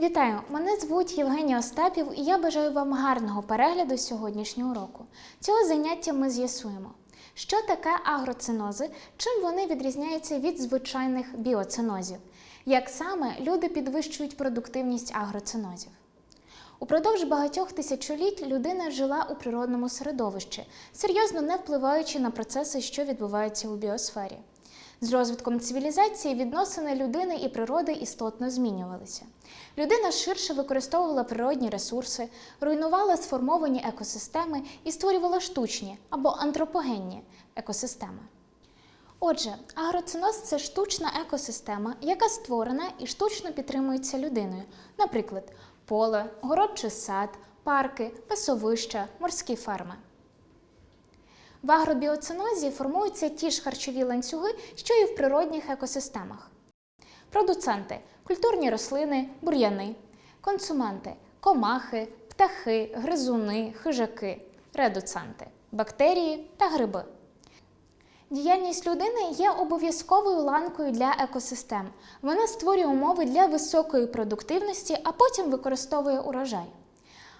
Вітаю! Мене звуть Євгенія Остапів, і я бажаю вам гарного перегляду сьогоднішнього уроку. Цього заняття ми з'ясуємо, що таке агроцинози, чим вони відрізняються від звичайних біоцинозів, як саме люди підвищують продуктивність агроцинозів. Упродовж багатьох тисячоліть людина жила у природному середовищі, серйозно не впливаючи на процеси, що відбуваються у біосфері. З розвитком цивілізації відносини людини і природи істотно змінювалися. Людина ширше використовувала природні ресурси, руйнувала сформовані екосистеми і створювала штучні або антропогенні екосистеми. Отже, агроциноз це штучна екосистема, яка створена і штучно підтримується людиною, наприклад, поле, город чи сад, парки, пасовища, морські ферми. В агробіоцинозі формуються ті ж харчові ланцюги, що і в природних екосистемах. Продуценти культурні рослини, бур'яни, консументи комахи, птахи, гризуни, хижаки, редуценти, бактерії та гриби. Діяльність людини є обов'язковою ланкою для екосистем. Вона створює умови для високої продуктивності, а потім використовує урожай.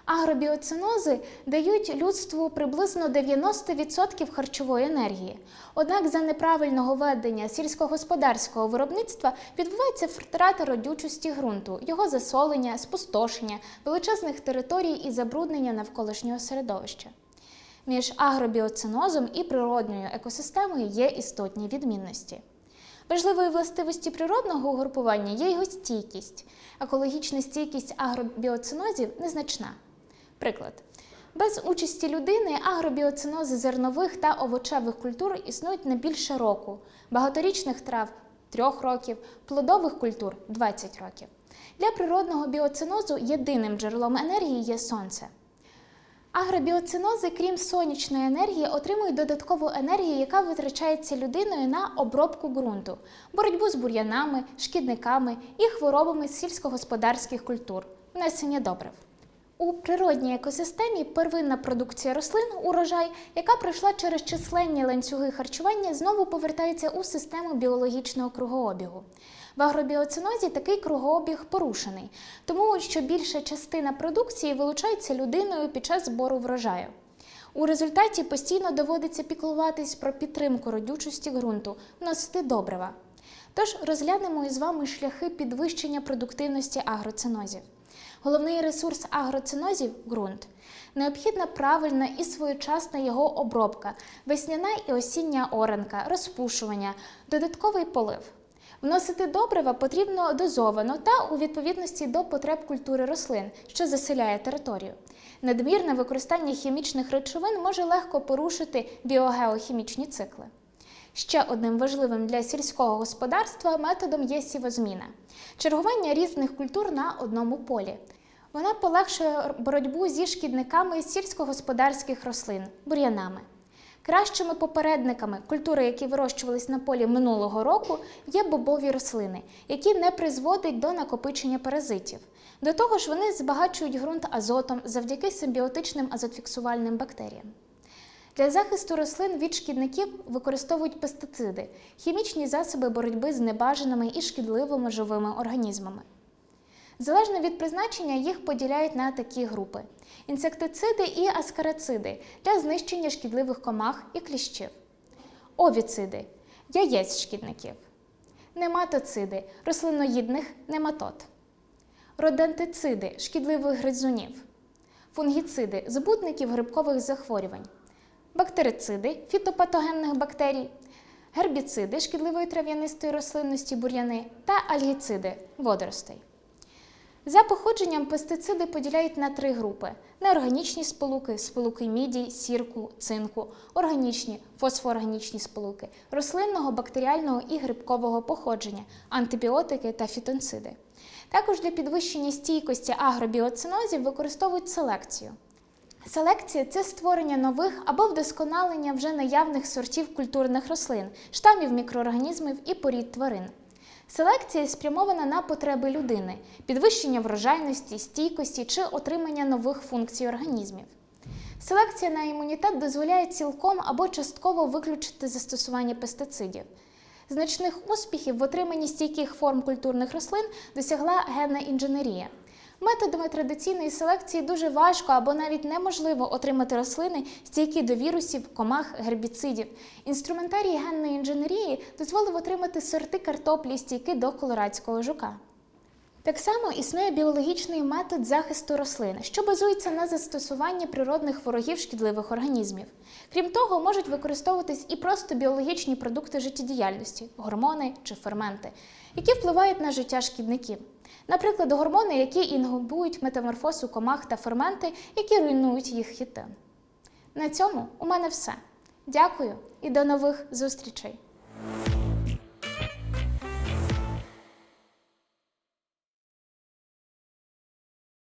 Агробіоцинози дають людству приблизно 90% харчової енергії. Однак за неправильного ведення сільськогосподарського виробництва відбувається втрата родючості ґрунту, його засолення, спустошення, величезних територій і забруднення навколишнього середовища. Між агробіоцинозом і природньою екосистемою є істотні відмінності. Важливою властивості природного угрупування є його стійкість. Екологічна стійкість агробіоцинозів незначна. Приклад. Без участі людини агробіоцинози зернових та овочевих культур існують не більше року, багаторічних трав 3 років, плодових культур 20 років. Для природного біоцинозу єдиним джерелом енергії є сонце. Агробіоцинози, крім сонячної енергії, отримують додаткову енергію, яка витрачається людиною на обробку ґрунту, боротьбу з бур'янами, шкідниками і хворобами сільськогосподарських культур, внесення добрив. У природній екосистемі первинна продукція рослин, урожай, яка пройшла через численні ланцюги харчування, знову повертається у систему біологічного кругообігу. В агробіоцинозі такий кругообіг порушений, тому що більша частина продукції вилучається людиною під час збору врожаю. У результаті постійно доводиться піклуватись про підтримку родючості ґрунту, вносити добрива. Тож розглянемо із вами шляхи підвищення продуктивності агроцинозів. Головний ресурс агроцинозів ґрунт. Необхідна правильна і своєчасна його обробка, весняна і осіння оранка, розпушування, додатковий полив. Вносити добрива потрібно дозовано та у відповідності до потреб культури рослин, що заселяє територію. Надмірне використання хімічних речовин може легко порушити біогеохімічні цикли. Ще одним важливим для сільського господарства методом є сівозміна чергування різних культур на одному полі. Вона полегшує боротьбу зі шкідниками сільськогосподарських рослин, бур'янами. Кращими попередниками культури, які вирощувались на полі минулого року, є бобові рослини, які не призводять до накопичення паразитів. До того ж, вони збагачують ґрунт азотом завдяки симбіотичним азотфіксувальним бактеріям. Для захисту рослин від шкідників використовують пестициди, хімічні засоби боротьби з небажаними і шкідливими живими організмами. Залежно від призначення їх поділяють на такі групи: інсектициди і аскарациди для знищення шкідливих комах і кліщів, овіциди яєць шкідників, нематоциди рослиноїдних нематод, родентициди шкідливих гризунів, фунгіциди збутників грибкових захворювань бактерициди фітопатогенних бактерій, гербіциди шкідливої трав'янистої рослинності бур'яни та альгіциди водоростей. За походженням пестициди поділяють на три групи: неорганічні сполуки, сполуки міді, сірку, цинку, органічні, фосфоорганічні сполуки, рослинного, бактеріального і грибкового походження, антибіотики та фітонциди. Також для підвищення стійкості агробіоцинозів використовують селекцію. Селекція це створення нових або вдосконалення вже наявних сортів культурних рослин, штамів мікроорганізмів і порід тварин. Селекція спрямована на потреби людини, підвищення врожайності, стійкості чи отримання нових функцій організмів. Селекція на імунітет дозволяє цілком або частково виключити застосування пестицидів. Значних успіхів в отриманні стійких форм культурних рослин досягла генна інженерія. Методами традиційної селекції дуже важко або навіть неможливо отримати рослини, стійкі до вірусів, комах, гербіцидів. Інструментарій генної інженерії дозволив отримати сорти картоплі, стійкі до колорадського жука. Так само існує біологічний метод захисту рослин, що базується на застосуванні природних ворогів шкідливих організмів. Крім того, можуть використовуватись і просто біологічні продукти життєдіяльності, гормони чи ферменти, які впливають на життя шкідників. Наприклад, гормони, які інгибують метаморфоз у комах та ферменти, які руйнують їх хітин. На цьому у мене все. Дякую і до нових зустрічей!